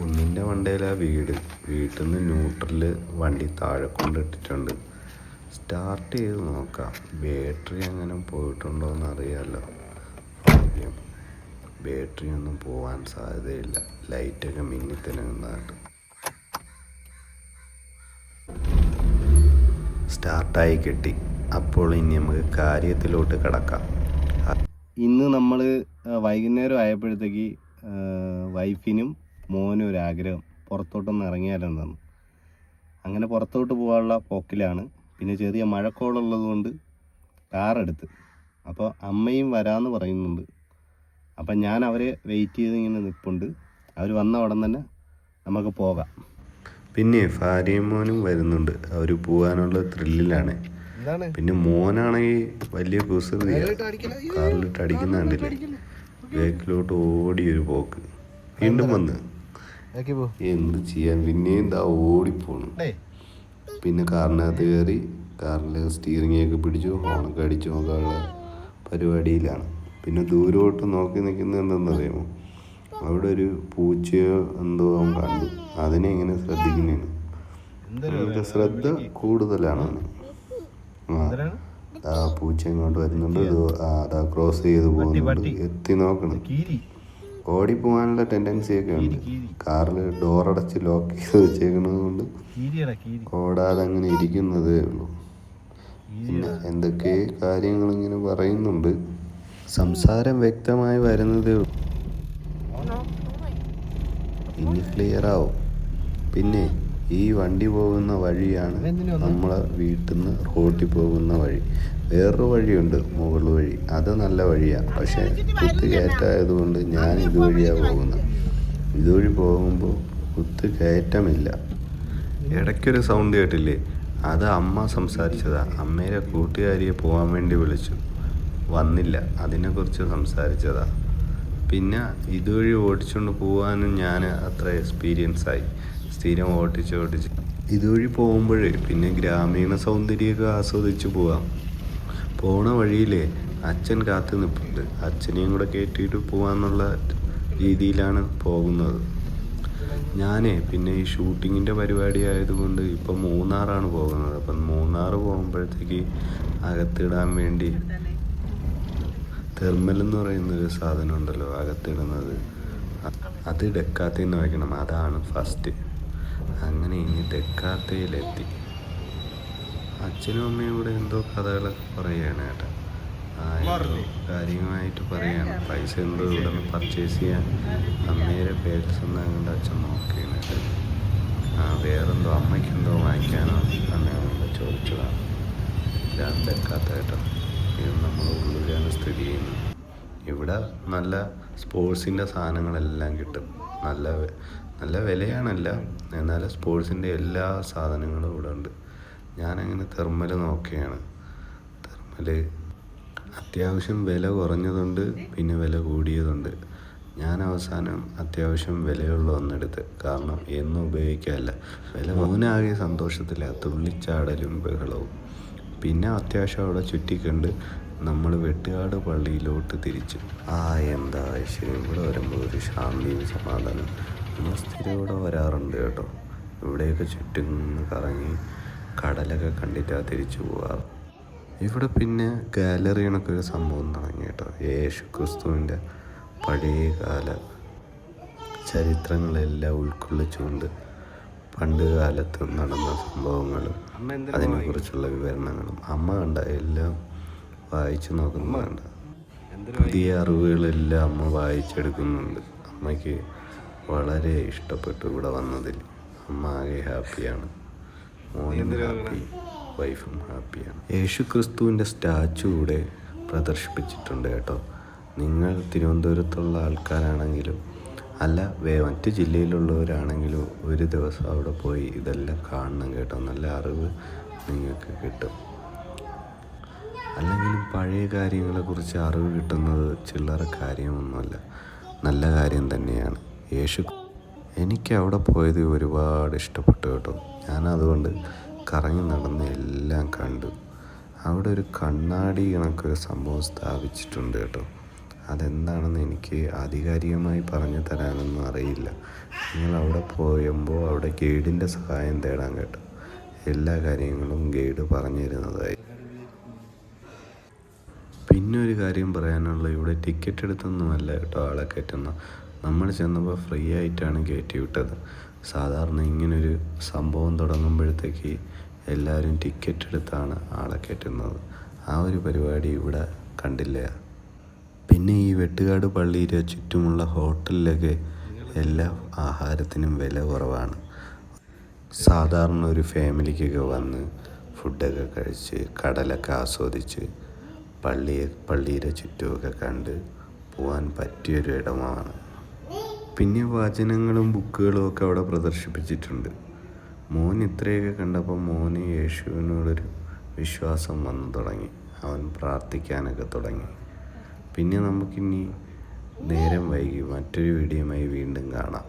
കുന്നിന്റെ മണ്ടയിലാ വീട്. വീട്ടിൽ നിന്ന് ന്യൂട്രൽ വണ്ടി താഴെ കൊണ്ടിട്ടിട്ടുണ്ട് സ്റ്റാർട്ട് ചെയ്ത് നോക്കാം. ബാറ്ററി എങ്ങനെ പോയിട്ടുണ്ടോ എന്ന് അറിയാമല്ലോ ഭാഗ്യം. ബാറ്ററി ഒന്നും പോകാൻ സാധ്യതയില്ല. ലൈറ്റൊക്കെ മിന്നിത്തന്നെ നിന്നാണ്ട് സ്റ്റാർട്ടായി കിട്ടി. അപ്പോൾ ഇനി നമുക്ക് കാര്യത്തിലോട്ട് കിടക്കാം. ഇന്ന് നമ്മൾ വൈകുന്നേരം ആയപ്പോഴത്തേക്ക് വൈഫിനും മോനും ഒരു ആഗ്രഹം പുറത്തോട്ടൊന്ന് ഇറങ്ങിയാലെന്നാണ് അങ്ങനെ പുറത്തോട്ട് പോകാനുള്ള പോക്കിലാണ്. പിന്നെ ചെറിയ മഴക്കോളുള്ളത് കൊണ്ട് കാറെടുത്ത്. അപ്പോൾ അമ്മയും വരാമെന്ന് പറയുന്നുണ്ട്. അപ്പം ഞാൻ അവരെ വെയിറ്റ് ചെയ്ത് ഇങ്ങനെ നിൽപ്പുണ്ട് അവർ വന്ന ഉടൻ തന്നെ നമുക്ക് പോകാം. പിന്നെ ഭാര്യയും മോനും വരുന്നുണ്ട്. അവർ പോകാനുള്ള ത്രില്ലിലാണ് എന്താണ്? പിന്നെ മോനാണെങ്കിൽ വലിയ കുസൃതിയാണ് കാറിലിട്ട് അടിക്കുന്ന കണ്ടില്ലേ? ബാക്കിലോട്ട് ഓടിയൊരു ഒരു പോക്ക്. വീണ്ടും വന്ന്. എന്ത് ചെയ്യാൻ? പിന്നെയും എന്താ? ഓടിപ്പോണു. പിന്നെ കാറിനകത്ത് കയറി കാറിൽ ഒക്കെ പിടിച്ചു. ഹോണൊക്കെ അടിച്ചു. നോക്കാനുള്ള പരിപാടിയിലാണ്. പിന്നെ ദൂരോട്ട് നോക്കി നിൽക്കുന്നത് എന്തെന്നറിയാമോ അവിടെ ഒരു പൂച്ചയോ എന്തോ അവൻ കണ്ടു. അതിനെ ഇങ്ങനെ ശ്രദ്ധിക്കുന്നതിന് അവന്റെ ശ്രദ്ധ കൂടുതലാണ്. ആ. പൂച്ച ഇങ്ങോട്ട് വരുന്നുണ്ട്. അതാ ക്രോസ് ചെയ്ത് പോകുന്നുണ്ട്. എത്തി നോക്കണം. കീരി ഓടിപ്പോകാനുള്ള ടെൻഡൻസി ഒക്കെ ഉണ്ട് കാറിൽ ഡോർ അടച്ച് ലോക്ക് ചെയ്ത് വെച്ചേക്കുന്നത് കൊണ്ട് ഓടാതെ അങ്ങനെ ഇരിക്കുന്നതേ ഉള്ളൂ. പിന്നെ എന്തൊക്കെ കാര്യങ്ങൾ ഇങ്ങനെ പറയുന്നുണ്ട്. സംസാരം വ്യക്തമായി വരുന്നതേ ഉള്ളൂ. ഇനി ക്ലിയർ ആവും പിന്നെ ഈ വണ്ടി പോകുന്ന വഴിയാണ് നമ്മളെ വീട്ടിൽ നിന്ന് റോട്ടിൽ പോകുന്ന വഴി. വേറൊരു വഴിയുണ്ട് മുകൾ വഴി. അത് നല്ല വഴിയാണ് പക്ഷേ കുത്ത് കയറ്റായതുകൊണ്ട് ഞാൻ ഇതുവഴിയാണ് പോകുന്നത്. ഇതുവഴി പോകുമ്പോൾ കുത്ത് കയറ്റമില്ല. ഇടയ്ക്കൊരു സൗണ്ട് കേട്ടില്ലേ? അത് അമ്മ സംസാരിച്ചതാ. അമ്മയുടെ കൂട്ടുകാരിയെ പോകാൻ വേണ്ടി വിളിച്ചു. വന്നില്ല. അതിനെക്കുറിച്ച് സംസാരിച്ചതാ. പിന്നെ ഇതുവഴി ഓടിച്ചുകൊണ്ട് പോകാനും ഞാൻ അത്ര എക്സ്പീരിയൻസ് ആയി. സ്ഥിരം ഓടിച്ച് ഓടിച്ച്. ഇതുവഴി പോകുമ്പോഴേ പിന്നെ ഗ്രാമീണ സൗന്ദര്യമൊക്കെ ആസ്വദിച്ച് പോവാം. പോണ വഴിയിലെ അച്ഛൻ കാത്തു നിൽപ്പുണ്ട് അച്ഛനെയും കൂടെ കയറ്റിയിട്ട് പോകാന്നുള്ള രീതിയിലാണ് പോകുന്നത്. ഞാനേ പിന്നെ ഈ ഷൂട്ടിങ്ങിന്റെ പരിപാടി ആയതുകൊണ്ട് ഇപ്പം മൂന്നാറാണ് പോകുന്നത്. അപ്പം മൂന്നാർ പോകുമ്പോഴത്തേക്ക് അകത്തിടാൻ വേണ്ടി തെർമൽ എന്ന് പറയുന്ന ഒരു സാധനം ഉണ്ടല്ലോ അകത്തിടുന്നത്. അത് ഡെക്കാത്തയിൽ നിന്ന് വയ്ക്കണം. അതാണ് ഫസ്റ്റ്. അങ്ങനെ ഇനി ഡെക്കാത്തയിലെത്തി അച്ഛനും അമ്മയും കൂടെ എന്തോ കഥകളൊക്കെ പറയുകയാണ് കേട്ടോ. കാര്യമായിട്ട് പറയാണ് പൈസ എന്തോ ഇവിടെ നിന്ന് പർച്ചേസ് ചെയ്യാൻ അമ്മയുടെ പേരൻസ് എന്നാകൊണ്ട് അച്ഛൻ നോക്കിയാണ് കേട്ടോ. ആ വേറെന്തോ അമ്മയ്ക്കെന്തോ വാങ്ങിക്കാനോ അമ്മയോട് ചോദിച്ചതാണ്. ഇതാണ് തെക്കാത്ത കേട്ടോ. ഇത് നമ്മൾ ഉള്ളിലാണ് സ്ഥിതി ചെയ്യുന്നത്. ഇവിടെ നല്ല സ്പോർട്സിന്റെ സാധനങ്ങളെല്ലാം കിട്ടും. നല്ല നല്ല വിലയാണല്ല. എന്നാൽ സ്പോർട്സിന്റെ എല്ലാ സാധനങ്ങളും ഇവിടെ ഉണ്ട്. ഞാനങ്ങനെ തെർമൽ നോക്കുകയാണ് തെർമൽ അത്യാവശ്യം വില കുറഞ്ഞതുണ്ട് പിന്നെ വില കൂടിയതുണ്ട്. ഞാൻ അവസാനം അത്യാവശ്യം വിലയുള്ള ഒന്നെടുത്ത്. കാരണം എന്നും ഉപയോഗിക്കാമല്ല വില മോനാകെ സന്തോഷത്തില്ല തുള്ളിച്ചാടലും ബഹളവും. പിന്നെ അത്യാവശ്യം അവിടെ ചുറ്റിക്കണ്ട് നമ്മൾ വെട്ടുകാട് പള്ളിയിലോട്ട് തിരിച്ചു. ആ എന്താ ശരി ഇവിടെ വരുമ്പോൾ ഒരു ശാന്തിയും സമാധാനം നമ്മൾ സ്ഥിരം ഇവിടെ വരാറുണ്ട് കേട്ടോ. ഇവിടെയൊക്കെ ചുറ്റും കറങ്ങി കടലൊക്കെ കണ്ടിട്ടാണ് തിരിച്ചു പോവാറ് ഇവിടെ പിന്നെ ഗാലറി കണക്ക് ഒരു സംഭവം തുടങ്ങി കേട്ടോ. യേശു ക്രിസ്തുവിന്റെ പഴയകാല ചരിത്രങ്ങളെല്ലാം ഉൾക്കൊള്ളിച്ചുകൊണ്ട് പണ്ട് കാലത്ത് നടന്ന സംഭവങ്ങളും അതിനെക്കുറിച്ചുള്ള വിവരണങ്ങളും അമ്മ കണ്ട എല്ലാം വായിച്ചു നോക്കുന്നുണ്ട് പുതിയ അറിവുകളെല്ലാം അമ്മ വായിച്ചെടുക്കുന്നുണ്ട്. അമ്മയ്ക്ക് വളരെ ഇഷ്ടപ്പെട്ടു ഇവിടെ വന്നതിൽ. അമ്മ ആകെ ഹാപ്പിയാണ്. മോനും ഹാപ്പി. വൈഫും ഹാപ്പിയാണ്. യേശു ക്രിസ്തുവിന്റെ സ്റ്റാച്ചു കൂടെ പ്രദർശിപ്പിച്ചിട്ടുണ്ട് കേട്ടോ. നിങ്ങൾ തിരുവനന്തപുരത്തുള്ള ആൾക്കാരാണെങ്കിലും അല്ല വേ മറ്റ് ജില്ലയിലുള്ളവരാണെങ്കിലും ഒരു ദിവസം അവിടെ പോയി ഇതെല്ലാം കാണണം കേട്ടോ. നല്ല അറിവ് നിങ്ങൾക്ക് കിട്ടും. അല്ലെങ്കിലും പഴയ കാര്യങ്ങളെക്കുറിച്ച് അറിവ് കിട്ടുന്നത് ചില്ലറ കാര്യമൊന്നുമല്ല. നല്ല കാര്യം തന്നെയാണ്. യേശു എനിക്ക് അവിടെ പോയത് ഒരുപാട് ഇഷ്ടപ്പെട്ടു കേട്ടോ. ഞാൻ അതുകൊണ്ട് കറങ്ങി നടന്ന് എല്ലാം കണ്ടു. അവിടെ ഒരു കണ്ണാടി കണക്കൊരു സംഭവം സ്ഥാപിച്ചിട്ടുണ്ട് കേട്ടോ. അതെന്താണെന്ന് എനിക്ക് ആധികാരികമായി പറഞ്ഞു തരാനൊന്നും അറിയില്ല. നിങ്ങൾ അവിടെ പോയുമ്പോൾ അവിടെ ഗൈഡിന്റെ സഹായം തേടാൻ കേട്ടോ. എല്ലാ കാര്യങ്ങളും ഗൈഡ് പറഞ്ഞു തരുന്നതായി പിന്നെ ഒരു കാര്യം പറയാനുള്ള ഇവിടെ ടിക്കറ്റ് എടുത്തൊന്നുമല്ല കേട്ടോ ആളെ കയറ്റുന്ന നമ്മൾ ചെന്നപ്പോൾ ഫ്രീ ആയിട്ടാണ് കയറ്റി വിട്ടത്. സാധാരണ ഇങ്ങനൊരു സംഭവം തുടങ്ങുമ്പോഴത്തേക്ക് എല്ലാവരും ടിക്കറ്റ് എടുത്താണ് ആളെ കയറ്റുന്നത്. ആ ഒരു പരിപാടി ഇവിടെ കണ്ടില്ല. പിന്നെ ഈ വെട്ടുകാട് പള്ളിയുടെ ചുറ്റുമുള്ള ഹോട്ടലിലൊക്കെ എല്ലാ ആഹാരത്തിനും വില കുറവാണ്. സാധാരണ ഒരു ഫാമിലിക്കൊക്കെ വന്ന് ഫുഡൊക്കെ കഴിച്ച് കടലൊക്കെ ആസ്വദിച്ച് പള്ളിയെ പള്ളിയുടെ ചുറ്റുമൊക്കെ കണ്ട് പോകാൻ പറ്റിയൊരു ഇടമാണ്. പിന്നെ വചനങ്ങളും ബുക്കുകളും ഒക്കെ അവിടെ പ്രദർശിപ്പിച്ചിട്ടുണ്ട്. മോൻ ഇത്രയൊക്കെ കണ്ടപ്പോൾ മോന് യേശുവിനോടൊരു വിശ്വാസം വന്നു തുടങ്ങി. അവൻ പ്രാർത്ഥിക്കാനൊക്കെ തുടങ്ങി. പിന്നെ നമുക്കിനി നേരം വൈകി മറ്റൊരു വീഡിയോയുമായി വീണ്ടും കാണാം.